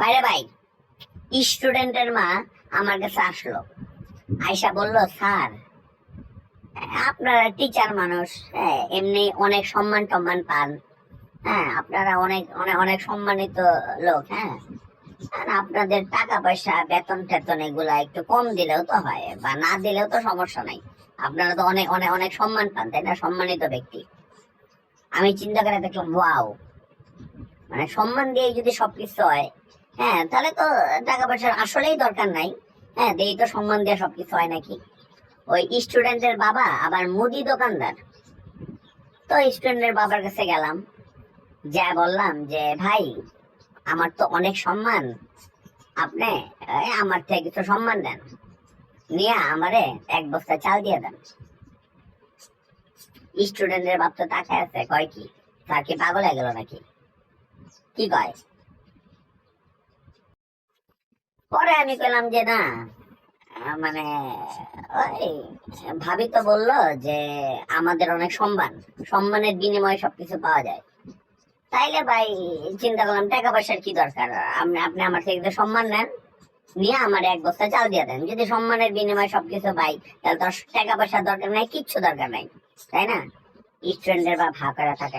বাইরে ভাই স্টুডেন্টের মা আমার কাছে আসলো। আয়সা বলল স্যার আপনারা টিচার মানুষ হ্যাঁ, এমনি অনেক সম্মান টম্মান পান। হ্যাঁ আপনারা অনেক অনেক অনেক সম্মানিত লোক হ্যাঁ। আর আপনাদের টাকা পয়সা বেতন টেতন এগুলা একটু কম দিলেও তো হয় বা না দিলেও তো সমস্যা নাই। আপনারা তো অনেক অনেক অনেক সম্মান পান তাই না? সম্মানিত ব্যক্তি। আমি চিন্তা করে দেখলাম ওয়াও মানে সম্মান দিয়ে যদি সবকিছু হয় হ্যাঁ তাহলে তো টাকা পয়সার আসলেই দরকার নাই। হ্যাঁ দেই তো সম্মান দিয়ে সবকিছু হয় নাকি? ওই স্টুডেন্টের বাবা, আবার মুদি দোকানদার। তো স্টুডেন্টের বাবার কাছে গেলাম, যা বললাম যে, ভাই, আমার তো অনেক সম্মান। আপনি আমার থেকে কিছু সম্মান দেন। নিয়ে আমারে এক বস্তা চাল দিয়ে দেন। স্টুডেন্টের বাপ তো তাকায় আছে, কয় কি? তার কি পাগল হয়ে গেল নাকি? কি কয়? পরে আমি কইলাম যে না মানে ওই, ভাবি তো বলল যে আমাদের অনেক সম্মান, সম্মানের বিনিময়ে সবকিছু পাওয়া যায়। তাইলে ভাই, চিন্তা করলাম টাকা পয়সার কি দরকার? আপনি আপনি আমার থেকে সম্মান নেন, নিয়ে আমার এক বস্তা চাল দিয়ে দেন। যদি সম্মানের বিনিময়ে সবকিছু পাই, তাহলে তো টাকা পয়সার দরকার নাই, কিচ্ছু দরকার নাই, তাই না? স্টুডেন্টের বা ভা করে থাকে